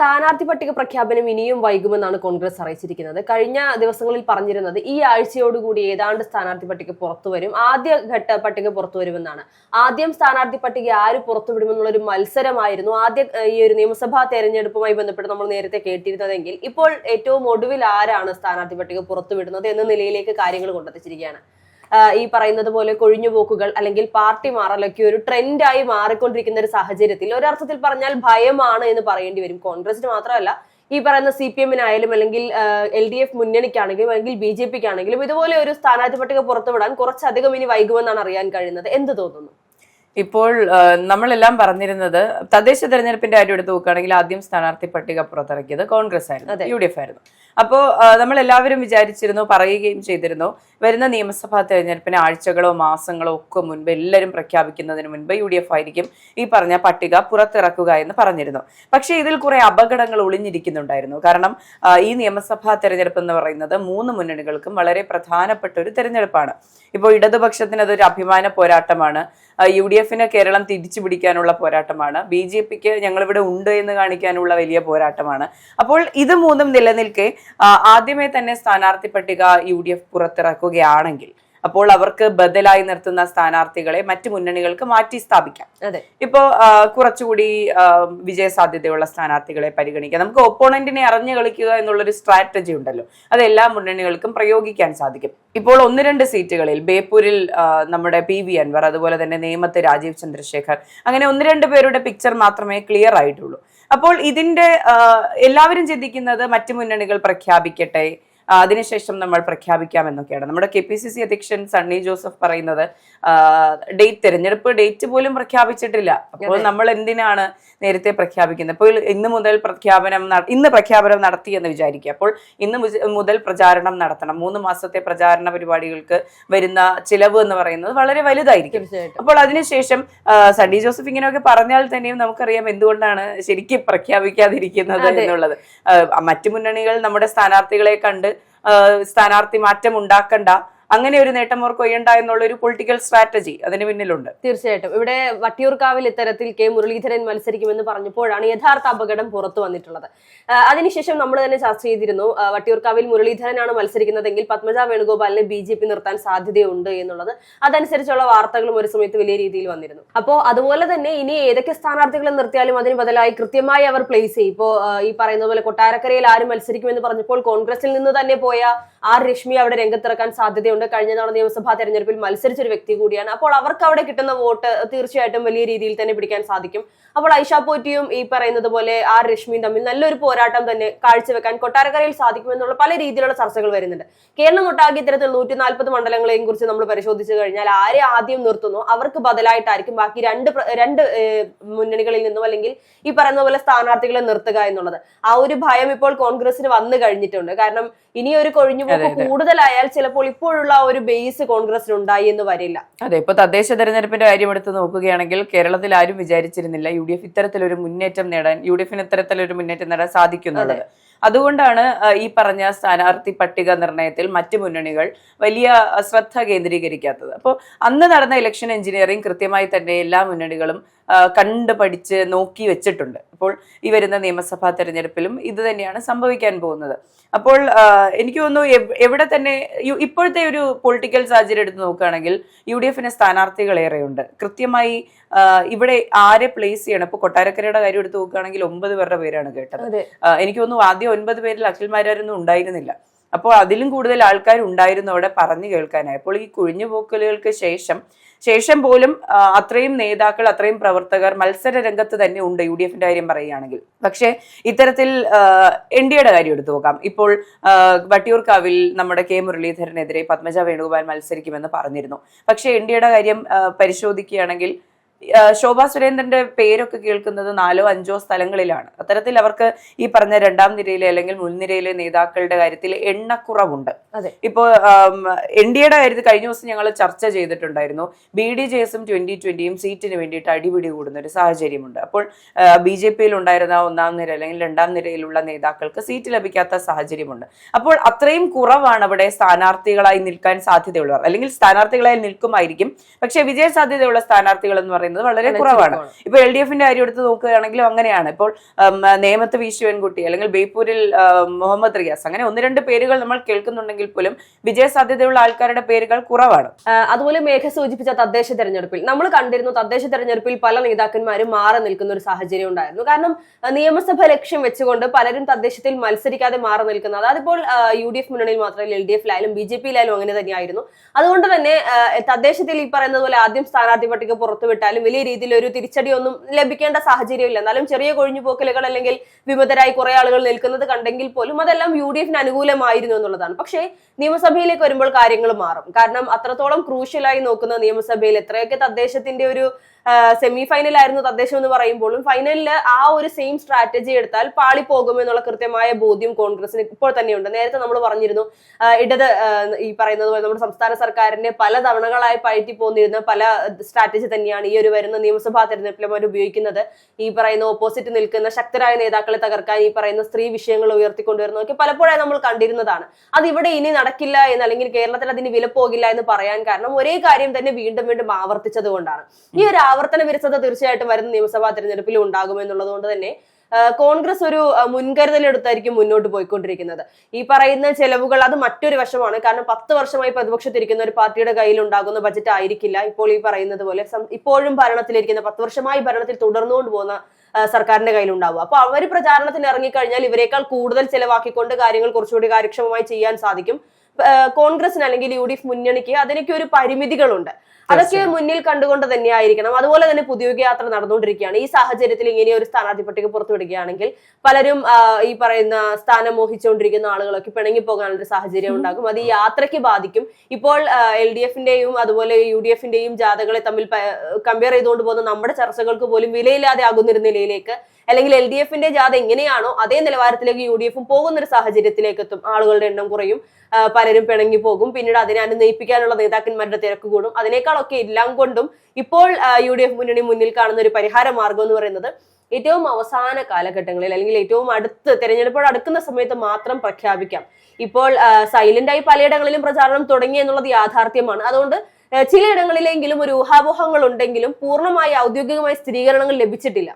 സ്ഥാനാർത്ഥി പട്ടിക പ്രഖ്യാപനം ഇനിയും വൈകുമെന്നാണ് കോൺഗ്രസ് അറിയിച്ചിരിക്കുന്നത്. കഴിഞ്ഞ ദിവസങ്ങളിൽ പറഞ്ഞിരുന്നത് ഈ ആഴ്ചയോടുകൂടി ഏതാണ്ട് സ്ഥാനാർത്ഥി പട്ടിക പുറത്തുവരും. ആദ്യ ഘട്ട പട്ടിക പുറത്തുവരുമെന്നാണ്. ആദ്യം സ്ഥാനാർത്ഥി പട്ടിക ആര് പുറത്തുവിടുമെന്നുള്ള ഒരു മത്സരമായിരുന്നു. ആദ്യ ഈ ഒരു നിയമസഭാ തെരഞ്ഞെടുപ്പുമായി ബന്ധപ്പെട്ട് നമ്മൾ നേരത്തെ കേട്ടിരുന്നതെങ്കിൽ ഇപ്പോൾ ഏറ്റവും ഒടുവിൽ ആരാണ് സ്ഥാനാർത്ഥി പട്ടിക പുറത്തുവിടുന്നത് എന്ന നിലയിലേക്ക് കാര്യങ്ങൾ കൊണ്ടെത്തിച്ചിരിക്കുകയാണ്. ഈ പറയുന്നത് പോലെ കൊഴിഞ്ഞുപോക്കുകൾ അല്ലെങ്കിൽ പാർട്ടി മാറലൊക്കെ ഒരു ട്രെൻഡായി മാറിക്കൊണ്ടിരിക്കുന്ന ഒരു സാഹചര്യത്തിൽ ഒരർത്ഥത്തിൽ പറഞ്ഞാൽ ഭയമാണ് എന്ന് പറയേണ്ടി വരും. കോൺഗ്രസിന് മാത്രമല്ല ഈ പറയുന്ന സി പി എമ്മിനായാലും അല്ലെങ്കിൽ എൽ ഡി എഫ് മുന്നണിക്കാണെങ്കിലും അല്ലെങ്കിൽ ബി ജെ പിക്ക് ആണെങ്കിലും ഇതുപോലെ ഒരു സ്ഥാനാർത്ഥി പട്ടിക പുറത്തുവിടാൻ കുറച്ചധികം ഇനി വൈകുമെന്നാണ് അറിയാൻ കഴിയുന്നത്. എന്ത് തോന്നുന്നു? ഇപ്പോൾ നമ്മളെല്ലാം പറഞ്ഞിരുന്നത് തദ്ദേശ തെരഞ്ഞെടുപ്പിന്റെ കാര്യം എടുത്ത് നോക്കുകയാണെങ്കിൽ ആദ്യം സ്ഥാനാർത്ഥി പട്ടിക പുറത്തിറക്കിയത് കോൺഗ്രസ് ആയിരുന്നു യു ഡി എഫ് ആയിരുന്നു. അപ്പോ നമ്മൾ എല്ലാവരും വിചാരിച്ചിരുന്നു പറയുകയും ചെയ്തിരുന്നു വരുന്ന നിയമസഭാ തെരഞ്ഞെടുപ്പിന് ആഴ്ചകളോ മാസങ്ങളോ ഒക്കെ മുൻപ് എല്ലാവരും പ്രഖ്യാപിക്കുന്നതിന് മുൻപ് യു ഡി എഫ് ആയിരിക്കും ഈ പറഞ്ഞ പട്ടിക പുറത്തിറക്കുക എന്ന് പറഞ്ഞിരുന്നു. പക്ഷേ ഇതിൽ കുറെ അപകടങ്ങൾ ഒളിഞ്ഞിരിക്കുന്നുണ്ടായിരുന്നു. കാരണം ഈ നിയമസഭാ തെരഞ്ഞെടുപ്പ് എന്ന് പറയുന്നത് മൂന്ന് മുന്നണികൾക്കും വളരെ പ്രധാനപ്പെട്ട ഒരു തെരഞ്ഞെടുപ്പാണ്. ഇപ്പോൾ ഇടതുപക്ഷത്തിന് അതൊരു അഭിമാന പോരാട്ടമാണ്. യു ഡി എഫിന് കേരളം തിരിച്ചു പിടിക്കാനുള്ള പോരാട്ടമാണ്. ബി ജെ പിക്ക് ഞങ്ങളിവിടെ ഉണ്ട് എന്ന് കാണിക്കാനുള്ള വലിയ പോരാട്ടമാണ്. അപ്പോൾ ഇത് മൂന്നും നിലനിൽക്കെ ആദ്യമേ തന്നെ സ്ഥാനാർത്ഥി പട്ടിക യു ഡി എഫ് പുറത്തിറക്കുകയാണെങ്കിൽ അപ്പോൾ അവർക്ക് ബദലായി നിർത്തുന്ന സ്ഥാനാർത്ഥികളെ മറ്റു മുന്നണികൾക്ക് മാറ്റി സ്ഥാപിക്കാം. അതെ. ഇപ്പോ കുറച്ചുകൂടി വിജയ സാധ്യതയുള്ള സ്ഥാനാർത്ഥികളെ പരിഗണിക്കാം. നമുക്ക് ഒപ്പോണന്റിനെ അറിഞ്ഞു കളിക്കുക എന്നുള്ളൊരു സ്ട്രാറ്റജി ഉണ്ടല്ലോ. അത് എല്ലാ മുന്നണികൾക്കും പ്രയോഗിക്കാൻ സാധിക്കും. ഇപ്പോൾ ഒന്ന് രണ്ട് സീറ്റുകളിൽ ബേപ്പൂരിൽ നമ്മുടെ പി വി അൻവർ അതുപോലെ തന്നെ നേമത്ത് രാജീവ് ചന്ദ്രശേഖർ അങ്ങനെ ഒന്ന് രണ്ട് പേരുടെ പിക്ചർ മാത്രമേ ക്ലിയർ ആയിട്ടുള്ളൂ. അപ്പോൾ ഇതിന്റെ എല്ലാവരും ചിന്തിക്കുന്നത് മറ്റു മുന്നണികൾ പ്രഖ്യാപിക്കട്ടെ? അതിനുശേഷം നമ്മൾ പ്രഖ്യാപിക്കാമെന്നൊക്കെയാണ് നമ്മുടെ കെ പി സി സി അധ്യക്ഷൻ സണ്ണി ജോസഫ് പറയുന്നത് ഡേറ്റ് തെരഞ്ഞെടുപ്പ് ഡേറ്റ് പോലും പ്രഖ്യാപിച്ചിട്ടില്ല. അപ്പോൾ നമ്മൾ എന്തിനാണ് നേരത്തെ പ്രഖ്യാപിക്കുന്നത്? അപ്പോൾ ഇന്ന് മുതൽ പ്രഖ്യാപനം ഇന്ന് പ്രഖ്യാപനം നടത്തി എന്ന് വിചാരിക്കുക. അപ്പോൾ ഇന്ന് മുതൽ പ്രചാരണം നടത്തണം. മൂന്ന് മാസത്തെ പ്രചാരണ പരിപാടികൾക്ക് വരുന്ന ചിലവ് എന്ന് പറയുന്നത് വളരെ വലുതായിരിക്കും. അപ്പോൾ അതിനുശേഷം സണ്ണി ജോസഫ് ഇങ്ങനെയൊക്കെ പറഞ്ഞാൽ തന്നെയും നമുക്കറിയാം എന്തുകൊണ്ടാണ് ശരിക്കും പ്രഖ്യാപിക്കാതിരിക്കുന്നത് എന്നുള്ളത്. മറ്റു മുന്നണികൾ നമ്മുടെ സ്ഥാനാർത്ഥികളെ കണ്ട് സ്ഥാനാർത്ഥി മാറ്റം ഉണ്ടാക്കണ്ട. അങ്ങനെ ഒരു നേട്ടം അവർക്ക് കൊയ്യണ്ട എന്നുള്ള ഒരു പൊളിറ്റിക്കൽ സ്ട്രാറ്റജി അതിന് പിന്നിലുണ്ട്. തീർച്ചയായിട്ടും. ഇവിടെ വട്ടിയൂർക്കാവിൽ ഇത്തരത്തിൽ കെ മുരളീധരൻ മത്സരിക്കുമെന്ന് പറഞ്ഞപ്പോഴാണ് യഥാർത്ഥ അപകടം പുറത്തു വന്നിട്ടുള്ളത്. അതിനുശേഷം നമ്മൾ തന്നെ ചർച്ച ചെയ്തിരുന്നു വട്ടിയൂർക്കാവിൽ മുരളീധരനാണ് മത്സരിക്കുന്നതെങ്കിൽ പത്മജ വേണുഗോപാലിനെ ബി ജെ പി നിർത്താൻ സാധ്യതയുണ്ട് എന്നുള്ളത് അതനുസരിച്ചുള്ള വാർത്തകളും ഒരു സമയത്ത് വലിയ രീതിയിൽ വന്നിരുന്നു. അപ്പോൾ അതുപോലെ തന്നെ ഇനി ഏതൊക്കെ സ്ഥാനാർത്ഥികളെ നിർത്തിയാലും അതിന് ബദലായി കൃത്യമായി അവർ പ്ലേസ് ചെയ്യും. ഇപ്പോൾ ഈ പറയുന്ന പോലെ കൊട്ടാരക്കരയിൽ ആരും മത്സരിക്കുമെന്ന് പറഞ്ഞപ്പോൾ കോൺഗ്രസിൽ നിന്ന് തന്നെ പോയ ആർ രശ്മി അവിടെ രംഗത്തിറക്കാൻ സാധ്യതയുണ്ട്. കഴിഞ്ഞ തവണ നിയമസഭാ തെരഞ്ഞെടുപ്പിൽ മത്സരിച്ച ഒരു വ്യക്തി കൂടിയാണ്. അപ്പോൾ അവർക്ക് അവിടെ കിട്ടുന്ന വോട്ട് തീർച്ചയായിട്ടും വലിയ രീതിയിൽ തന്നെ പിടിക്കാൻ സാധിക്കും. അപ്പോൾ ഐഷ പോറ്റിയും ഈ പറയുന്നത് പോലെ ആർ രശ്മിയും തമ്മിൽ നല്ലൊരു പോരാട്ടം തന്നെ കാഴ്ചവെക്കാൻ കൊട്ടാരക്കരയിൽ സാധിക്കുമെന്നുള്ള പല രീതിയിലുള്ള ചർച്ചകൾ വരുന്നുണ്ട്. കേരളം ഒട്ടാകെ ഇത്തരത്തിൽ നൂറ്റി നാൽപ്പത് മണ്ഡലങ്ങളെയും കുറിച്ച് നമ്മൾ പരിശോധിച്ചു കഴിഞ്ഞാൽ ആരെ ആദ്യം നിർത്തുന്നു? അവർക്ക് ബദലായിട്ടായിരിക്കും ബാക്കി രണ്ട് രണ്ട് മുന്നണികളിൽ നിന്നും അല്ലെങ്കിൽ ഈ പറയുന്ന പോലെ സ്ഥാനാർത്ഥികളെ നിർത്തുക എന്നുള്ളത്. ആ ഒരു ഭയം ഇപ്പോൾ കോൺഗ്രസിന് വന്നു കഴിഞ്ഞിട്ടുണ്ട്. കാരണം ഇനി ഒരു കൊഴിഞ്ഞുപോക്ക് കൂടുതലായാൽ ചിലപ്പോൾ ഇപ്പോഴുള്ള ഒരു ബേസ് കോൺഗ്രസിന് ഉണ്ടായി എന്ന് വരില്ല. അതെ ഇപ്പൊ തദ്ദേശ തെരഞ്ഞെടുപ്പിന്റെ കാര്യം എടുത്ത് നോക്കുകയാണെങ്കിൽ കേരളത്തിൽ ആരും വിചാരിച്ചിരുന്നില്ല യു ഡി എഫ് ഇത്തരത്തിലൊരു മുന്നേറ്റം നേടാൻ യു ഡി എഫിന് ഇത്തരത്തിലൊരു മുന്നേറ്റം നേടാൻ സാധിക്കുന്നുള്ളത്. അതുകൊണ്ടാണ് ഈ പറഞ്ഞ സ്ഥാനാർത്ഥി പട്ടിക നിർണയത്തിൽ മറ്റ് മുന്നണികൾ വലിയ ശ്രദ്ധ കേന്ദ്രീകരിക്കാത്തത്. അപ്പോൾ അന്ന് നടന്ന ഇലക്ഷൻ എഞ്ചിനീയറിംഗ് കൃത്യമായി തന്നെ എല്ലാ മുന്നണികളും കണ്ട് പഠിച്ച് നോക്കി വെച്ചിട്ടുണ്ട്. അപ്പോൾ ഈ വരുന്ന നിയമസഭാ തെരഞ്ഞെടുപ്പിലും ഇത് തന്നെയാണ് സംഭവിക്കാൻ പോകുന്നത്. അപ്പോൾ എനിക്ക് തോന്നുന്നു എവിടെ തന്നെ ഇപ്പോഴത്തെ ഒരു പൊളിറ്റിക്കൽ സാഹചര്യം എടുത്ത് നോക്കുകയാണെങ്കിൽ യു ഡി എഫിന് സ്ഥാനാർത്ഥികൾ ഏറെയുണ്ട് കൃത്യമായി ഇവിടെ ആരെ പ്ലേസ് ചെയ്യണം? ഇപ്പൊ കൊട്ടാരക്കരയുടെ കാര്യം എടുത്ത് നോക്കുകയാണെങ്കിൽ ഒമ്പത് പേരുടെ പേരാണ് കേട്ടത്. എനിക്ക് തോന്നുന്നു ആദ്യം ഒൻപത് പേരിൽ അഖിൽമാരൊന്നും ഉണ്ടായിരുന്നില്ല. അപ്പോൾ അതിലും കൂടുതൽ ആൾക്കാർ ഉണ്ടായിരുന്നു അവിടെ പറഞ്ഞു കേൾക്കാനായി. അപ്പോൾ ഈ കുഴിഞ്ഞുപോക്കലുകൾക്ക് ശേഷം ശേഷം പോലും അത്രയും നേതാക്കൾ അത്രയും പ്രവർത്തകർ മത്സര രംഗത്ത് തന്നെ ഉണ്ട് യു ഡി എഫിന്റെ കാര്യം പറയുകയാണെങ്കിൽ. പക്ഷേ ഇത്തരത്തിൽ എൻ ഡി എയുടെ കാര്യം എടുത്തു നോക്കാം. ഇപ്പോൾ വട്ടിയൂർക്കാവിൽ നമ്മുടെ കെ മുരളീധരനെതിരെ പത്മജ വേണുഗോപാൽ മത്സരിക്കുമെന്ന് പറഞ്ഞിരുന്നു. പക്ഷേ എൻ ഡി എയുടെ കാര്യം പരിശോധിക്കുകയാണെങ്കിൽ ശോഭാ സുരേന്ദ്രന്റെ പേരൊക്കെ കേൾക്കുന്നത് നാലോ അഞ്ചോ സ്ഥലങ്ങളിലാണ്. അത്തരത്തിൽ അവർക്ക് ഈ പറഞ്ഞ രണ്ടാം നിരയിലെ അല്ലെങ്കിൽ മുൻനിരയിലെ നേതാക്കളുടെ കാര്യത്തിൽ എണ്ണക്കുറവുണ്ട്. ഇപ്പോൾ ഇപ്പോ എൻ ഡി എയുടെ കാര്യത്തിൽ കഴിഞ്ഞ ദിവസം ഞങ്ങൾ ചർച്ച ചെയ്തിട്ടുണ്ടായിരുന്നു. ബി ഡി ജെ എസും ട്വന്റി ട്വന്റിയും സീറ്റിന് വേണ്ടിയിട്ട് അടിപിടി കൂടുന്ന ഒരു സാഹചര്യമുണ്ട്. അപ്പോൾ ബി ജെ പിയിൽ ഉണ്ടായിരുന്ന ഒന്നാം നിര അല്ലെങ്കിൽ രണ്ടാം നിരയിലുള്ള നേതാക്കൾക്ക് സീറ്റ് ലഭിക്കാത്ത സാഹചര്യമുണ്ട്. അപ്പോൾ അത്രയും കുറവാണ് അവിടെ സ്ഥാനാർത്ഥികളായി നിൽക്കാൻ സാധ്യതയുള്ളവർ. അല്ലെങ്കിൽ സ്ഥാനാർത്ഥികളായി നിൽക്കുമായിരിക്കും. പക്ഷേ വിജയ സാധ്യതയുള്ള സ്ഥാനാർത്ഥികൾ എന്ന് പറയുന്നത് പറയുന്നത് വളരെ കുറവാണ്. ഇപ്പൊ എൽ ഡി എഫിന്റെ കാര്യം എടുത്ത് നോക്കുകയാണെങ്കിലും അങ്ങനെയാണ്. ഇപ്പോൾ നേമത്ത് വി ശിവൻകുട്ടി അല്ലെങ്കിൽ ബേപ്പൂരിൽ മുഹമ്മദ് റിയാസ് അങ്ങനെ ഒന്ന് രണ്ട് പേരുകൾ നമ്മൾ കേൾക്കുന്നുണ്ടെങ്കിൽ പോലും വിജയ സാധ്യതയുള്ള ആൾക്കാരുടെ പേരുകൾ കുറവാണ്. അതുപോലെ മേഘ സൂചിപ്പിച്ച തദ്ദേശ തെരഞ്ഞെടുപ്പിൽ. നമ്മൾ കണ്ടിരുന്നു തദ്ദേശ തെരഞ്ഞെടുപ്പിൽ പല നേതാക്കന്മാരും മാറി നിൽക്കുന്ന ഒരു സാഹചര്യം ഉണ്ടായിരുന്നു. കാരണം നിയമസഭ ലക്ഷ്യം വെച്ചുകൊണ്ട് പലരും തദ്ദേശത്തിൽ മത്സരിക്കാതെ മാറി നിൽക്കുന്നത്. അതിപ്പോൾ യു ഡി എഫ് മുന്നണിയിൽ മാത്രമല്ല എൽ ഡി എഫിലായാലും ബി ജെ പിയിലായാലും അങ്ങനെ തന്നെയായിരുന്നു. അതുകൊണ്ട് തന്നെ തദ്ദേശത്തിൽ ഈ പറയുന്നത് പോലെ ആദ്യം സ്ഥാനാർത്ഥി പട്ടിക പുറത്തുവിട്ടാലും വലിയ രീതിയിൽ ഒരു തിരിച്ചടിയൊന്നും ലഭിക്കേണ്ട സാഹചര്യമില്ല. എന്നാലും ചെറിയ കൊഴിഞ്ഞുപോക്കലുകൾ അല്ലെങ്കിൽ വിമതരായി കുറെ ആളുകൾ നിൽക്കുന്നത് കണ്ടെങ്കിൽ പോലും അതെല്ലാം യു ഡി എഫിന് അനുകൂലമായിരുന്നു എന്നുള്ളതാണ്. പക്ഷേ നിയമസഭയിലേക്ക് വരുമ്പോൾ കാര്യങ്ങൾ മാറും. കാരണം അത്രത്തോളം ക്രൂഷ്യലായി നോക്കുന്ന നിയമസഭയിൽ എത്രയൊക്കെ തദ്ദേശത്തിന്റെ ഒരു സെമി ഫൈനലായിരുന്നു തദ്ദേശം എന്ന് പറയുമ്പോഴും ഫൈനലിൽ ആ ഒരു സെയിം സ്ട്രാറ്റജി എടുത്താൽ പാളി പോകുമെന്നുള്ള കൃത്യമായ ബോധ്യം കോൺഗ്രസിന് ഇപ്പോൾ തന്നെയുണ്ട്. നേരത്തെ നമ്മൾ പറഞ്ഞിരുന്നു ഇടത് ഈ പറയുന്നത് പോലെ നമ്മുടെ സംസ്ഥാന സർക്കാരിന്റെ പല തവണകളായി പയറ്റി പോന്നിരുന്ന പല സ്ട്രാറ്റജി തന്നെയാണ് ഈ ഒരു വരുന്ന നിയമസഭാ തെരഞ്ഞെടുപ്പിലും അവർ ഉപയോഗിക്കുന്നത്. ഈ പറയുന്ന ഓപ്പോസിറ്റ് നിൽക്കുന്ന ശക്തരായ നേതാക്കളെ തകർക്കാൻ ഈ പറയുന്ന സ്ത്രീ വിഷയങ്ങൾ ഉയർത്തിക്കൊണ്ടുവരുന്നതൊക്കെ പലപ്പോഴായി നമ്മൾ കണ്ടിരുന്നതാണ്. അത് ഇവിടെ ഇനി നടക്കില്ല എന്ന് അല്ലെങ്കിൽ കേരളത്തിൽ അതിന് വില പോകില്ല എന്ന് പറയാൻ കാരണം ഒരേ കാര്യം തന്നെ വീണ്ടും വീണ്ടും ആവർത്തിച്ചത് കൊണ്ടാണ്. ഈ ഒരു ആവർത്തന വിരസത തീർച്ചയായിട്ടും വരുന്ന നിയമസഭാ തെരഞ്ഞെടുപ്പിൽ ഉണ്ടാകുമെന്നുള്ളത് കൊണ്ട് തന്നെ കോൺഗ്രസ് ഒരു മുൻകരുതലെടുത്തായിരിക്കും മുന്നോട്ട് പോയിക്കൊണ്ടിരിക്കുന്നത്. ഈ പറയുന്ന ചെലവുകൾ അത് മറ്റൊരു വശമാണ്. കാരണം പത്ത് വർഷമായി പ്രതിപക്ഷത്തിരിക്കുന്ന ഒരു പാർട്ടിയുടെ കയ്യിൽ ഉണ്ടാകുന്ന ബജറ്റ് ആയിരിക്കില്ല. ഇപ്പോൾ ഈ പറയുന്നത് പോലെ ഇപ്പോഴും ഭരണത്തിലിരിക്കുന്ന പത്ത് വർഷമായി ഭരണത്തിൽ തുടർന്നുകൊണ്ട് പോകുന്ന സർക്കാരിന്റെ കയ്യിൽ ഉണ്ടാവും അപ്പൊ അവർ പ്രചാരണത്തിന് ഇറങ്ങിക്കഴിഞ്ഞാൽ ഇവരെക്കാൾ കൂടുതൽ ചെലവാക്കിക്കൊണ്ട് കാര്യങ്ങൾ കുറച്ചുകൂടി കാര്യക്ഷമമായി ചെയ്യാൻ സാധിക്കും. കോൺഗ്രസിന് അല്ലെങ്കിൽ യു ഡി എഫ് മുന്നണിക്ക് അതിനൊക്കെ ഒരു പരിമിതികളുണ്ട്. അതൊക്കെ മുന്നിൽ കണ്ടുകൊണ്ട് തന്നെയായിരിക്കണം. അതുപോലെ തന്നെ പുതിയുഗ യാത്ര നടന്നുകൊണ്ടിരിക്കുകയാണ്. ഈ സാഹചര്യത്തിൽ ഇങ്ങനെ ഒരു സ്ഥാനാർത്ഥി പട്ടിക പുറത്തുവിടുകയാണെങ്കിൽ പലരും ഈ പറയുന്ന സ്ഥാനം മോഹിച്ചുകൊണ്ടിരിക്കുന്ന ആളുകളൊക്കെ പിണങ്ങി പോകാനുള്ള ഒരു സാഹചര്യം ഉണ്ടാകും. അത് ഈ യാത്രയ്ക്ക് ബാധിക്കും. ഇപ്പോൾ എൽ ഡി എഫിന്റെയും അതുപോലെ യു ഡി എഫിന്റെയും ജാഥകളെ തമ്മിൽ കമ്പയർ ചെയ്തുകൊണ്ട് പോകുന്ന നമ്മുടെ ചർച്ചകൾക്ക് പോലും വിലയില്ലാതെ ആകുന്നൊരു നിലയിലേക്ക് അല്ലെങ്കിൽ എൽ ഡി എഫിന്റെ ജാഥ എങ്ങനെയാണോ അതേ നിലവാരത്തിലേക്ക് യു ഡി എഫും പോകുന്ന ഒരു സാഹചര്യത്തിലേക്ക് എത്തും ആളുകളുടെ എണ്ണം കുറയും. പലരും പിണങ്ങി പോകും. പിന്നീട് അതിനെ അനുനയിപ്പിക്കാനുള്ള നേതാക്കന്മാരുടെ തിരക്ക് കൂടും. അതിനേക്കാളൊക്കെ എല്ലാം കൊണ്ടും ഇപ്പോൾ യു ഡി എഫ് മുന്നണി മുന്നിൽ കാണുന്ന ഒരു പരിഹാര മാർഗം എന്ന് പറയുന്നത് ഏറ്റവും അവസാന കാലഘട്ടങ്ങളിൽ അല്ലെങ്കിൽ ഏറ്റവും അടുത്ത് തെരഞ്ഞെടുപ്പോട് അടുക്കുന്ന സമയത്ത് മാത്രം പ്രഖ്യാപിക്കാം. ഇപ്പോൾ സൈലന്റായി പലയിടങ്ങളിലും പ്രചാരണം തുടങ്ങി എന്നുള്ളത് യാഥാർത്ഥ്യമാണ്. അതുകൊണ്ട് ചിലയിടങ്ങളിലെങ്കിലും ഒരു ഊഹാപോഹങ്ങൾ ഉണ്ടെങ്കിലും പൂർണമായി ഔദ്യോഗികമായ സ്ഥിരീകരണങ്ങൾ ലഭിച്ചിട്ടില്ല.